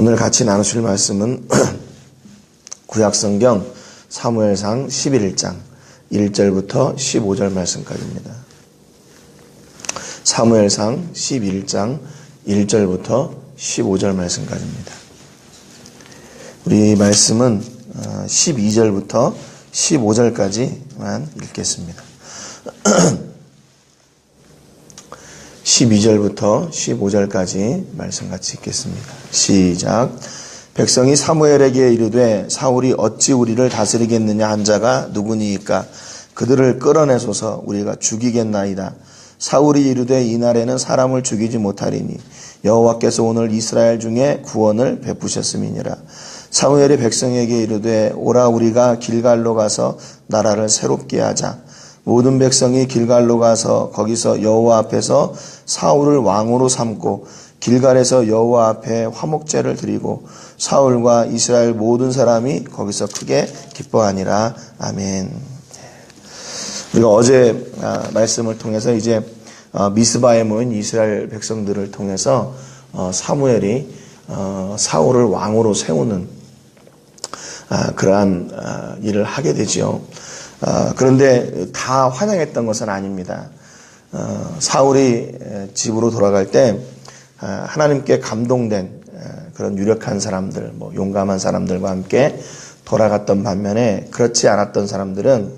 오늘 같이 나누실 말씀은 구약성경 사무엘상 11장 1절부터 15절 말씀까지입니다. 사무엘상 11장 1절부터 15절 말씀까지입니다. 우리 말씀은 12절부터 15절까지만 읽겠습니다. 12절부터 15절까지 말씀 같이 읽겠습니다. 시작. 백성이 사무엘에게 이르되 사울이 어찌 우리를 다스리겠느냐 한 자가 누구니이까 그들을 끌어내소서 우리가 죽이겠나이다. 사울이 이르되 이날에는 사람을 죽이지 못하리니 여호와께서 오늘 이스라엘 중에 구원을 베푸셨음이니라. 사무엘이 백성에게 이르되 오라 우리가 길갈로 가서 나라를 새롭게 하자. 모든 백성이 길갈로 가서 거기서 여호와 앞에서 사울을 왕으로 삼고 길갈에서 여호와 앞에 화목제를 드리고 사울과 이스라엘 모든 사람이 거기서 크게 기뻐하니라 아멘. 우리가 어제 아, 말씀을 통해서 이제 어, 미스바에 모인 이스라엘 백성들을 통해서 어, 사무엘이 어, 사울을 왕으로 세우는 아, 그러한 일을 하게 되지요. 그런데 다 환영했던 것은 아닙니다. 사울이 집으로 돌아갈 때 하나님께 감동된 그런 유력한 사람들, 뭐 용감한 사람들과 함께 돌아갔던 반면에 그렇지 않았던 사람들은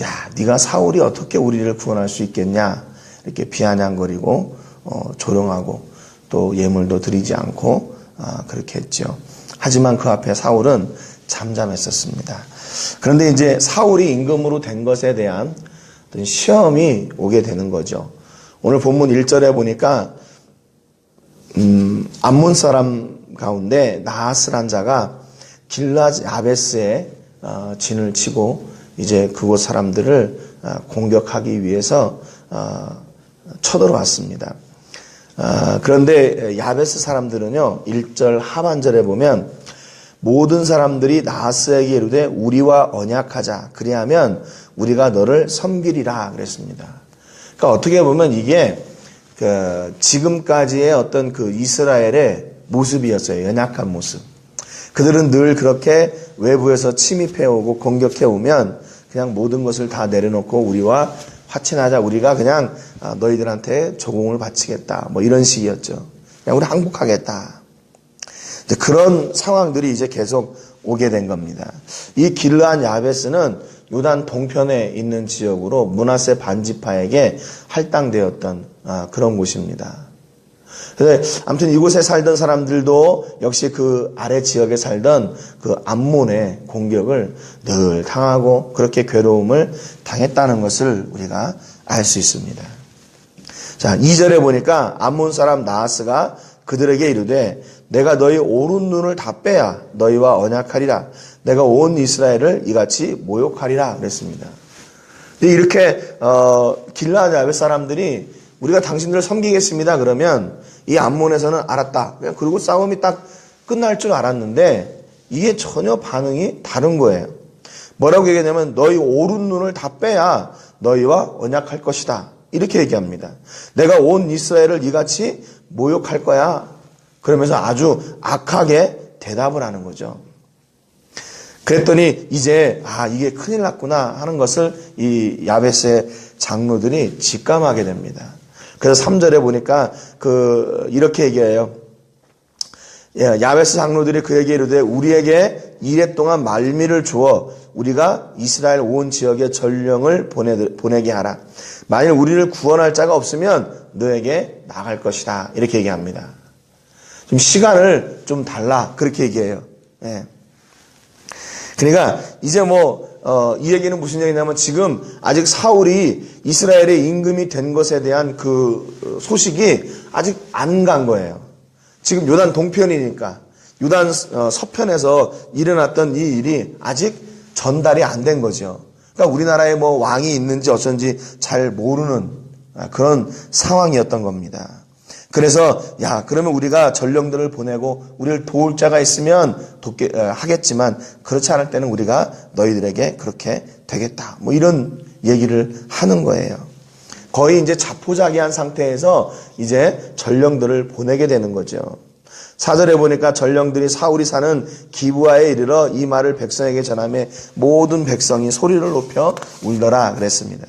야, 네가 사울이 어떻게 우리를 구원할 수 있겠냐 이렇게 비아냥거리고 어, 조롱하고 또 예물도 드리지 않고 아, 그렇게 했죠. 하지만 그 앞에 사울은 잠잠했었습니다. 그런데 이제 사울이 임금으로 된 것에 대한 시험이 오게 되는 거죠. 오늘 본문 1절에 보니까 음, 암몬 사람 가운데 나하스란 자가 길라즈 아베스에 어, 진을 치고 이제 그곳 사람들을 어, 공격하기 위해서 어, 쳐들어왔습니다. 어, 그런데 야베스 사람들은요, 1절 하반절에 보면 모든 사람들이 나하스에게 이르되 우리와 언약하자. 그리하면 우리가 너를 섬기리라 그랬습니다. 그러니까 어떻게 보면 이게 그 지금까지의 어떤 그 이스라엘의 모습이었어요. 연약한 모습. 그들은 늘 그렇게 외부에서 침입해 오고 공격해 오면 그냥 모든 것을 다 내려놓고 우리와 화친하자. 우리가 그냥 아, 너희들한테 조공을 바치겠다. 뭐 이런 식이었죠. 그냥 우리 항복하겠다. 그런 상황들이 이제 계속 오게 된 겁니다. 이 길르한 야베스는 요단 동편에 있는 지역으로 문하세 반지파에게 할당되었던 아, 그런 곳입니다. 아무튼 이곳에 살던 사람들도 역시 그 아래 지역에 살던 그 암몬의 공격을 늘 당하고 그렇게 괴로움을 당했다는 것을 우리가 알 수 있습니다. 자, 2절에 보니까 암몬 사람 나하스가 그들에게 이르되 내가 너희 오른 눈을 다 빼야 너희와 언약하리라. 내가 온 이스라엘을 이같이 모욕하리라 그랬습니다. 이렇게 어, 길라드 아베 사람들이 우리가 당신들을 섬기겠습니다. 그러면 이 암몬에서는 알았다. 그냥 그리고 싸움이 딱 끝날 줄 알았는데 이게 전혀 반응이 다른 거예요. 뭐라고 얘기하냐면 너희 오른 눈을 다 빼야 너희와 언약할 것이다. 이렇게 얘기합니다. 내가 온 이스라엘을 이같이 모욕할 거야. 그러면서 아주 악하게 대답을 하는 거죠. 그랬더니 이제 아 이게 큰일 났구나 하는 것을 이 야베스의 장로들이 직감하게 됩니다. 그래서 3절에 보니까 그 이렇게 얘기해요. 예, 야베스 장로들이 그에게 이르되 우리에게 이래 동안 말미를 주어 우리가 이스라엘 온 지역에 전령을 보내, 보내게 하라. 만일 우리를 구원할 자가 없으면 너에게 나갈 것이다. 이렇게 얘기합니다. 좀 시간을 좀 달라. 그렇게 얘기해요. 예. 그러니까 이제 뭐, 어, 이 얘기는 무슨 얘기냐면 지금 아직 사울이 이스라엘의 임금이 된 것에 대한 그 소식이 아직 안 간 거예요. 지금 요단 동편이니까 요단 어, 서편에서 일어났던 이 일이 아직 전달이 안 된 거죠. 그러니까 우리나라에 뭐 왕이 있는지 어쩐지 잘 모르는 아, 그런 상황이었던 겁니다. 그래서 야 그러면 우리가 전령들을 보내고 우리를 도울 자가 있으면 돕게 어, 하겠지만 그렇지 않을 때는 우리가 너희들에게 그렇게 되겠다. 뭐 이런 얘기를 하는 거예요. 거의 이제 자포자기한 상태에서 이제 전령들을 보내게 되는 거죠. 사절에 보니까 전령들이 사울이 사는 기부하에 이르러 이 말을 백성에게 전함에 모든 백성이 소리를 높여 울더라 그랬습니다.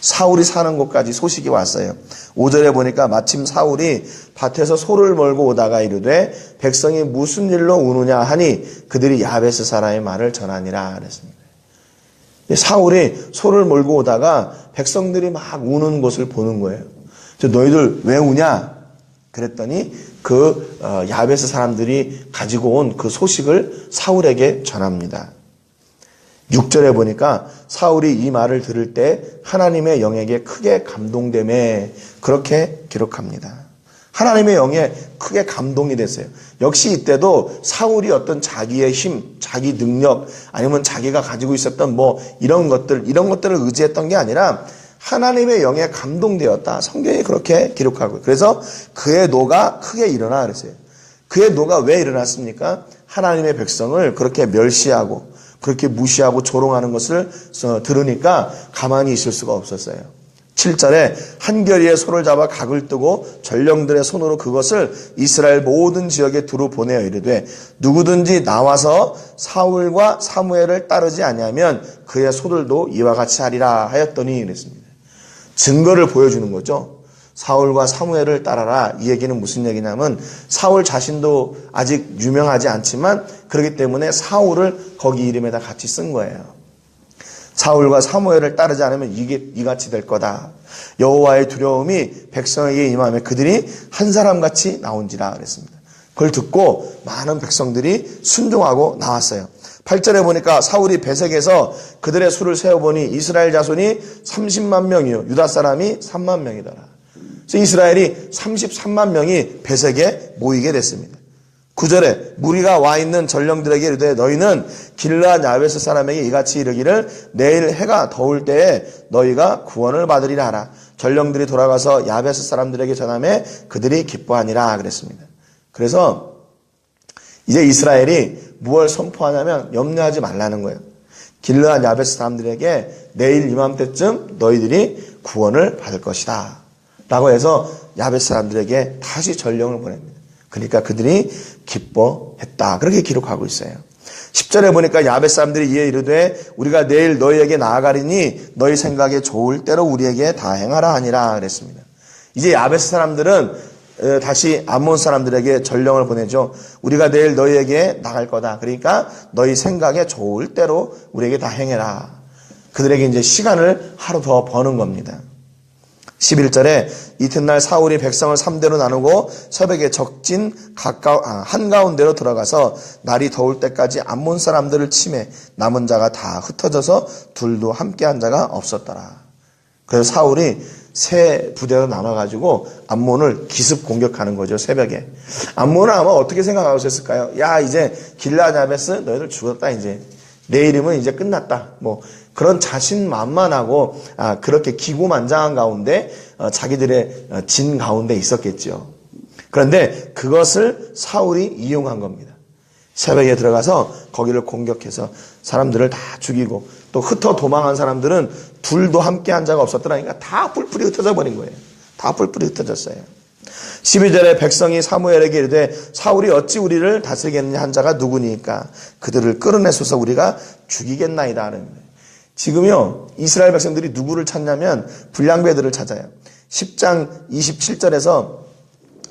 사울이 사는 곳까지 소식이 왔어요. 5절에 보니까 마침 사울이 밭에서 소를 몰고 오다가 이르되 백성이 무슨 일로 우느냐 하니 그들이 야베스 사람의 말을 전하니라 그랬습니다. 사울이 소를 몰고 오다가 백성들이 막 우는 것을 보는 거예요. 저 너희들 왜 우냐? 그랬더니 그 어, 야베스 사람들이 가지고 온 그 소식을 사울에게 전합니다. 6절에 보니까 사울이 이 말을 들을 때 하나님의 영에게 크게 감동됨에 그렇게 기록합니다. 하나님의 영에 크게 감동이 됐어요. 역시 이때도 사울이 어떤 자기의 힘, 자기 능력, 아니면 자기가 가지고 있었던 뭐 이런 것들, 이런 것들을 의지했던 게 아니라 하나님의 영에 감동되었다. 성경이 그렇게 기록하고. 그래서 그의 노가 크게 일어나 그랬어요. 그의 노가 왜 일어났습니까? 하나님의 백성을 그렇게 멸시하고 그렇게 무시하고 조롱하는 것을 들으니까 가만히 있을 수가 없었어요. 7절에 한결이의 손을 잡아 각을 뜨고 전령들의 손으로 그것을 이스라엘 모든 지역에 두루 보내어 이르되 누구든지 나와서 사울과 사무엘을 따르지 아니하면 그의 소들도 이와 같이 하리라 하였더니 그랬습니다. 증거를 보여주는 거죠. 사울과 사무엘을 따라라. 이 얘기는 무슨 얘기냐면 사울 자신도 아직 유명하지 않지만 그렇기 때문에 사울을 거기 이름에다 같이 쓴 거예요. 사울과 사무엘을 따르지 않으면 이게 이같이 될 거다. 여호와의 두려움이 백성에게 임하며 그들이 한 사람 같이 나온지라 그랬습니다. 그걸 듣고 많은 백성들이 순종하고 나왔어요. 8절에 보니까 사울이 배색에서 그들의 수를 세어보니 이스라엘 자손이 30만 명이요. 유다 사람이 3만 명이더라. 그래서 이스라엘이 33만 명이 배색에 모이게 됐습니다. 9절에 무리가 와 있는 전령들에게 이르되 너희는 길라 야베스 사람에게 이같이 이르기를 내일 해가 더울 때에 너희가 구원을 받으리라 하라. 전령들이 돌아가서 야베스 사람들에게 전함에 그들이 기뻐하니라 그랬습니다. 그래서 이제 이스라엘이 무엇을 선포하냐면 염려하지 말라는 거예요. 길르한 야베스 사람들에게 내일 이맘때쯤 너희들이 구원을 받을 것이다. 라고 해서 야베스 사람들에게 다시 전령을 보냅니다. 그러니까 그들이 기뻐했다. 그렇게 기록하고 있어요. 10절에 보니까 야베스 사람들이 이에 이르되 우리가 내일 너희에게 나아가리니 너희 생각에 좋을 대로 우리에게 다 행하라 하니라 그랬습니다. 이제 야베스 사람들은 다시 암몬 사람들에게 전령을 보내죠. 우리가 내일 너희에게 나갈 거다. 그러니까 너희 생각에 좋을 대로 우리에게 다 행해라. 그들에게 이제 시간을 하루 더 버는 겁니다. 11절에 이튿날 사울이 백성을 3대로 나누고 새벽에 적진 가까 아, 한가운데로 들어가서 날이 더울 때까지 암몬 사람들을 침해 남은 자가 다 흩어져서 둘도 함께 한 자가 없었더라. 그래서 사울이 세 부대로 나눠가지고 암몬을 기습 공격하는 거죠 새벽에. 암몬은 아마 어떻게 생각하셨을까요? 야 이제 길라자베스 너희들 죽었다 이제 내일이면 이제 끝났다. 뭐 그런 자신만만하고 아, 그렇게 기고만장한 가운데 어, 자기들의 어, 진 가운데 있었겠죠. 그런데 그것을 사울이 이용한 겁니다. 새벽에 들어가서 거기를 공격해서 사람들을 다 죽이고 또 흩어 도망한 사람들은 둘도 함께 한 자가 없었더라니까 다 뿔뿔이 흩어져 버린 거예요. 다 뿔뿔이 흩어졌어요. 12절에 백성이 사무엘에게 이르되 사울이 어찌 우리를 다스리겠느냐 한 자가 누구니까 그들을 끌어내소서 우리가 죽이겠나이다 하는 거예요. 지금요 이스라엘 백성들이 누구를 찾냐면 불량배들을 찾아요. 10장 27절에서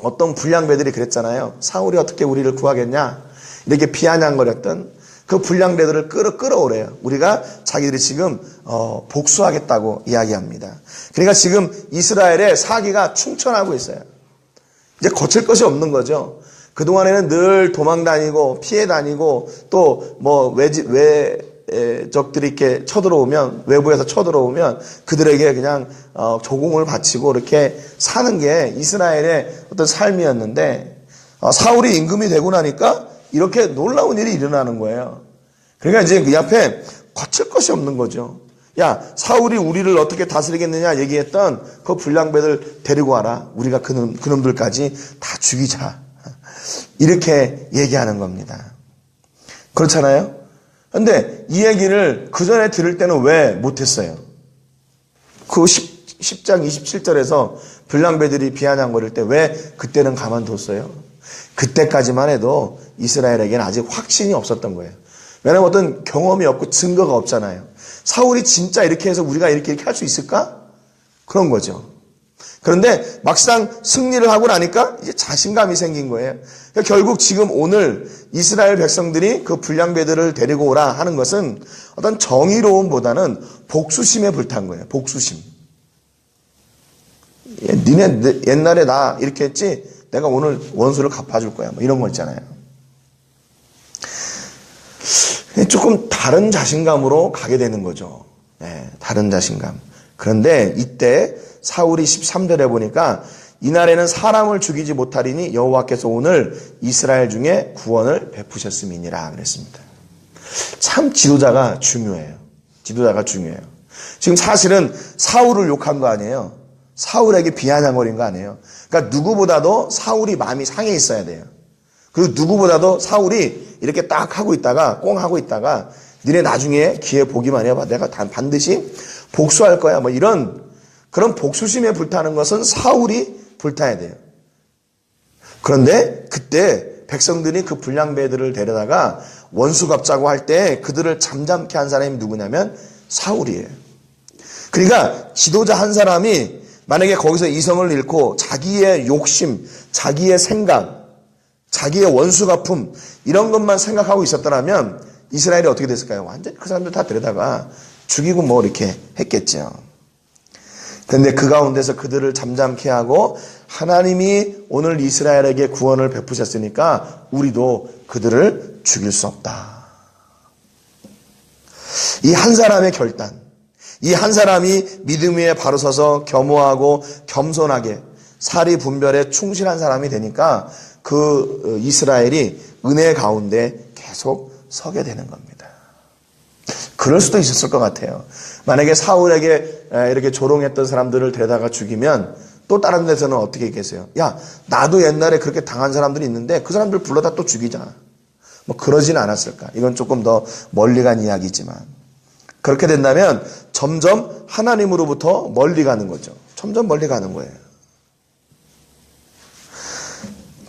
어떤 불량배들이 그랬잖아요. 사울이 어떻게 우리를 구하겠냐 이렇게 비아냥거렸던 그 불량배들을 끌어 끌어오래요. 우리가 자기들이 지금 어, 복수하겠다고 이야기합니다. 그러니까 지금 이스라엘의 사기가 충천하고 있어요. 이제 거칠 것이 없는 거죠. 그동안에는 늘 도망 다니고 피해 다니고 또 뭐 외지 외 적들이 이렇게 쳐들어오면 외부에서 쳐들어오면 그들에게 그냥 어, 조공을 바치고 이렇게 사는 게 이스라엘의 어떤 삶이었는데 어, 사울이 임금이 되고 나니까 이렇게 놀라운 일이 일어나는 거예요. 그러니까 이제 그 앞에 거칠 것이 없는 거죠. 야, 사울이 우리를 어떻게 다스리겠느냐 얘기했던 그 불량배들 데리고 와라. 우리가 그놈, 그놈들까지 다 죽이자. 이렇게 얘기하는 겁니다. 그렇잖아요? 근데 이 얘기를 그 전에 들을 때는 왜 못했어요? 그 10, 10장 27절에서 불량배들이 비아냥 거릴 때 왜 그때는 가만뒀어요? 그때까지만 해도 이스라엘에게는 아직 확신이 없었던 거예요. 왜냐하면 어떤 경험이 없고 증거가 없잖아요. 사울이 진짜 이렇게 해서 우리가 이렇게 이렇게 할 수 있을까? 그런 거죠. 그런데 막상 승리를 하고 나니까 이제 자신감이 생긴 거예요. 그러니까 결국 지금 오늘 이스라엘 백성들이 그 불량배들을 데리고 오라 하는 것은 어떤 정의로움보다는 복수심에 불탄 거예요. 복수심. 예, 니네 옛날에 나 이렇게 했지 내가 오늘 원수를 갚아줄 거야. 뭐 이런 거 있잖아요. 조금 다른 자신감으로 가게 되는 거죠. 네, 다른 자신감. 그런데 이때 사울이 13절에 보니까 이날에는 사람을 죽이지 못하리니 여호와께서 오늘 이스라엘 중에 구원을 베푸셨음이니라 그랬습니다. 참 지도자가 중요해요. 지도자가 중요해요. 지금 사실은 사울을 욕한 거 아니에요. 사울에게 비아냥거린 거 아니에요. 그러니까 누구보다도 사울이 마음이 상해 있어야 돼요. 그리고 누구보다도 사울이 이렇게 딱 하고 있다가 꽁 하고 있다가 니네 나중에 기회 보기만 해봐. 내가 반드시 복수할 거야. 뭐 이런 그런 복수심에 불타는 것은 사울이 불타야 돼요. 그런데 그때 백성들이 그 불량배들을 데려다가 원수 갚자고 할 때 그들을 잠잠케 한 사람이 누구냐면 사울이에요. 그러니까 지도자 한 사람이 만약에 거기서 이성을 잃고 자기의 욕심, 자기의 생각, 자기의 원수 갚음 이런 것만 생각하고 있었더라면 이스라엘이 어떻게 됐을까요? 완전히 그 사람들 다 데려다가 죽이고 뭐 이렇게 했겠죠. 그런데 그 가운데서 그들을 잠잠케 하고 하나님이 오늘 이스라엘에게 구원을 베푸셨으니까 우리도 그들을 죽일 수 없다. 이 한 사람의 결단, 이 한 사람이 믿음 위에 바로 서서 겸허하고 겸손하게 사리 분별에 충실한 사람이 되니까 그 이스라엘이 은혜 가운데 계속 서게 되는 겁니다. 그럴 수도 있었을 것 같아요. 만약에 사울에게 이렇게 조롱했던 사람들을 데려다가 죽이면 또 다른 데서는 어떻게 계세요? 야, 나도 옛날에 그렇게 당한 사람들이 있는데 그 사람들 불러다 또 죽이자. 뭐 그러진 않았을까? 이건 조금 더 멀리 간 이야기지만. 그렇게 된다면 점점 하나님으로부터 멀리 가는 거죠. 점점 멀리 가는 거예요.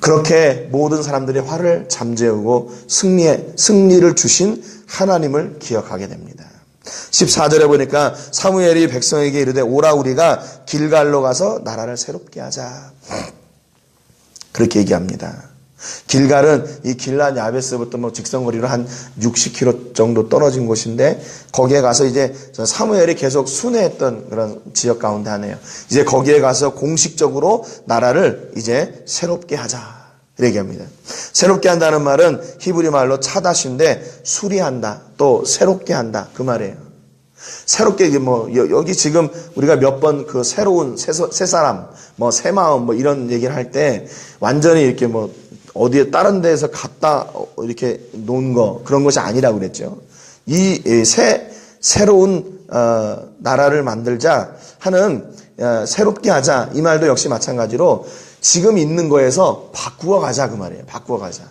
그렇게 모든 사람들의 화를 잠재우고 승리에, 승리를 주신 하나님을 기억하게 됩니다. 14절에 보니까 사무엘이 백성에게 이르되 오라 우리가 길갈로 가서 나라를 새롭게 하자. 그렇게 얘기합니다. 길갈은 이 길란 야베스부터 뭐 직선거리로 한 60km 정도 떨어진 곳인데 거기에 가서 이제 사무엘이 계속 순회했던 그런 지역 가운데 하네요. 이제 거기에 가서 공식적으로 나라를 이제 새롭게 하자. 얘기합니다. 새롭게 한다는 말은 히브리 말로 차다신데 수리한다. 또 새롭게 한다. 그 말이에요. 새롭게 뭐 여기 지금 우리가 몇 번 그 새로운 새, 새 사람 뭐 새 마음 뭐 이런 얘기를 할 때 완전히 이렇게 뭐 어디에 다른 데에서 갖다 이렇게 놓은 거 그런 것이 아니라고 그랬죠. 이 새 새로운 어, 나라를 만들자 하는 어, 새롭게 하자 이 말도 역시 마찬가지로 지금 있는 거에서 바꾸어 가자 그 말이에요. 바꾸어 가자.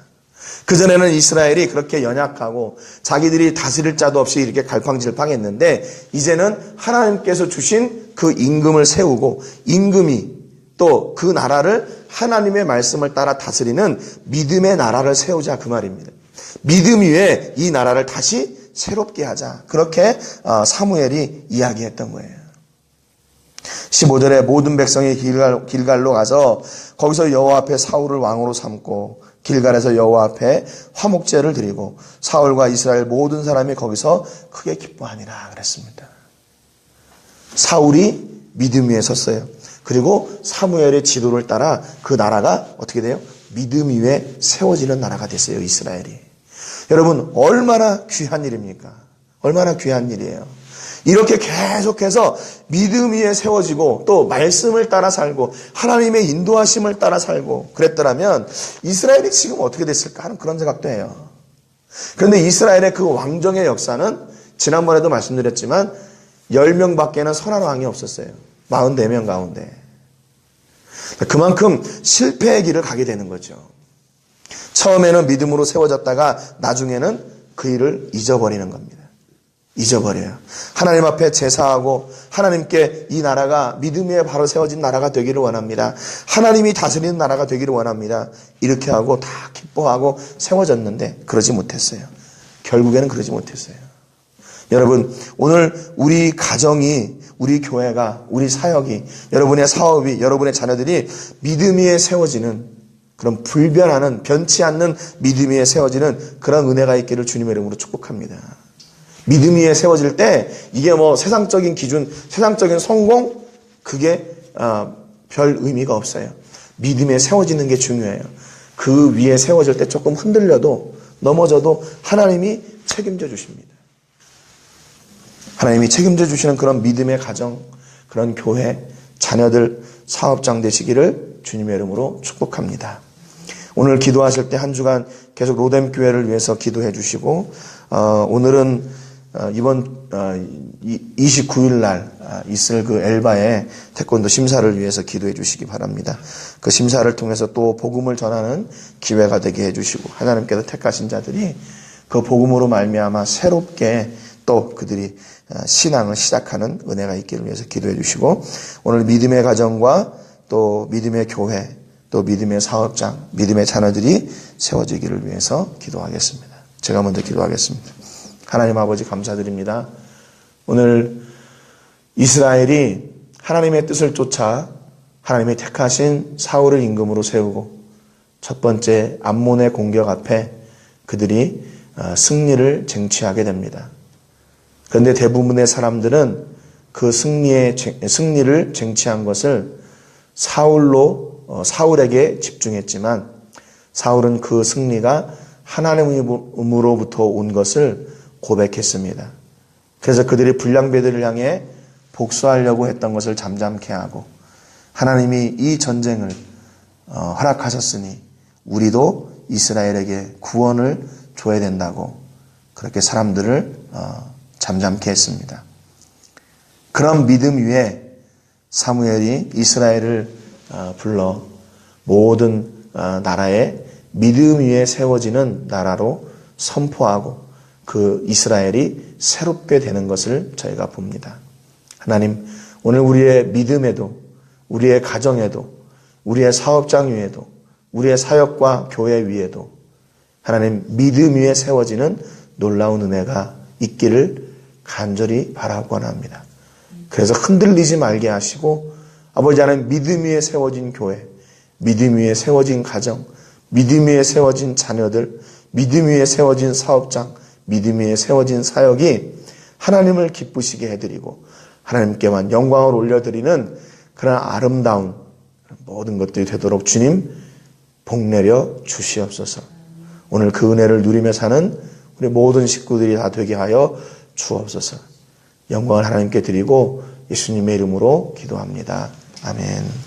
그전에는 이스라엘이 그렇게 연약하고 자기들이 다스릴 자도 없이 이렇게 갈팡질팡했는데 이제는 하나님께서 주신 그 임금을 세우고 임금이 또 그 나라를 하나님의 말씀을 따라 다스리는 믿음의 나라를 세우자 그 말입니다. 믿음 위에 이 나라를 다시 새롭게 하자. 그렇게 어, 사무엘이 이야기했던 거예요. 15절에 모든 백성이 길갈, 길갈로 가서 거기서 여호와 앞에 사울을 왕으로 삼고 길갈에서 여호와 앞에 화목제를 드리고 사울과 이스라엘 모든 사람이 거기서 크게 기뻐하니라 그랬습니다. 사울이 믿음 위에 섰어요. 그리고 사무엘의 지도를 따라 그 나라가 어떻게 돼요? 믿음 위에 세워지는 나라가 됐어요. 이스라엘이. 여러분 얼마나 귀한 일입니까? 얼마나 귀한 일이에요. 이렇게 계속해서 믿음 위에 세워지고 또 말씀을 따라 살고 하나님의 인도하심을 따라 살고 그랬더라면 이스라엘이 지금 어떻게 됐을까 하는 그런 생각도 해요. 그런데 이스라엘의 그 왕정의 역사는 지난번에도 말씀드렸지만 10명 밖에는 선한 왕이 없었어요. 44명 가운데. 그만큼 실패의 길을 가게 되는 거죠. 처음에는 믿음으로 세워졌다가 나중에는 그 일을 잊어버리는 겁니다. 잊어버려요. 하나님 앞에 제사하고 하나님께 이 나라가 믿음에 바로 세워진 나라가 되기를 원합니다. 하나님이 다스리는 나라가 되기를 원합니다. 이렇게 하고 다 기뻐하고 세워졌는데 그러지 못했어요. 결국에는 그러지 못했어요. 여러분, 오늘 우리 가정이, 우리 교회가, 우리 사역이, 여러분의 사업이, 여러분의 자녀들이 믿음 위에 세워지는 그런 불변하는, 변치 않는 믿음 위에 세워지는 그런 은혜가 있기를 주님의 이름으로 축복합니다. 믿음 위에 세워질 때 이게 뭐 세상적인 기준, 세상적인 성공, 그게 어, 별 의미가 없어요. 믿음에 세워지는 게 중요해요. 그 위에 세워질 때 조금 흔들려도 넘어져도 하나님이 책임져 주십니다. 하나님이 책임져 주시는 그런 믿음의 가정, 그런 교회, 자녀들, 사업장 되시기를 주님의 이름으로 축복합니다. 오늘 기도하실 때 한 주간 계속 로뎀 교회를 위해서 기도해 주시고 어, 오늘은 어, 이번 어, 29일 날 아, 있을 그 엘바의 태권도 심사를 위해서 기도해 주시기 바랍니다. 그 심사를 통해서 또 복음을 전하는 기회가 되게 해 주시고 하나님께서 택하신 자들이 그 복음으로 말미암아 새롭게 또 그들이 어, 신앙을 시작하는 은혜가 있기를 위해서 기도해 주시고 오늘 믿음의 가정과 또 믿음의 교회 또 믿음의 사업장, 믿음의 자녀들이 세워지기를 위해서 기도하겠습니다. 제가 먼저 기도하겠습니다. 하나님 아버지 감사드립니다. 오늘 이스라엘이 하나님의 뜻을 쫓아 하나님의 택하신 사울을 임금으로 세우고 첫 번째 암몬의 공격 앞에 그들이 어, 승리를 쟁취하게 됩니다. 그런데 대부분의 사람들은 그 승리의 승리를 쟁취한 것을 사울로 어, 사울에게 집중했지만 사울은 그 승리가 하나님으로부터 온 것을 고백했습니다. 그래서 그들이 불량배들을 향해 복수하려고 했던 것을 잠잠케 하고 하나님이 이 전쟁을 어, 허락하셨으니 우리도 이스라엘에게 구원을 줘야 된다고 그렇게 사람들을 어, 잠잠케 했습니다. 그런 믿음 위에 사무엘이 이스라엘을 어, 불러 모든 나라의 믿음 위에 세워지는 나라로 선포하고 그 이스라엘이 새롭게 되는 것을 저희가 봅니다. 하나님, 오늘 우리의 믿음에도, 우리의 가정에도, 우리의 사업장 위에도, 우리의 사역과 교회 위에도 하나님 믿음 위에 세워지는 놀라운 은혜가 있기를 간절히 바라곤 합니다. 그래서 흔들리지 말게 하시고 아버지 하나님 믿음 위에 세워진 교회, 믿음 위에 세워진 가정, 믿음 위에 세워진 자녀들, 믿음 위에 세워진 사업장, 믿음 위에 세워진 사역이 하나님을 기쁘시게 해드리고 하나님께만 영광을 올려드리는 그런 아름다운 모든 것들이 되도록 주님 복 내려 주시옵소서. 오늘 그 은혜를 누리며 사는 우리 모든 식구들이 다 되게 하여 주옵소서. 영광을 하나님께 드리고 예수님의 이름으로 기도합니다. 아멘.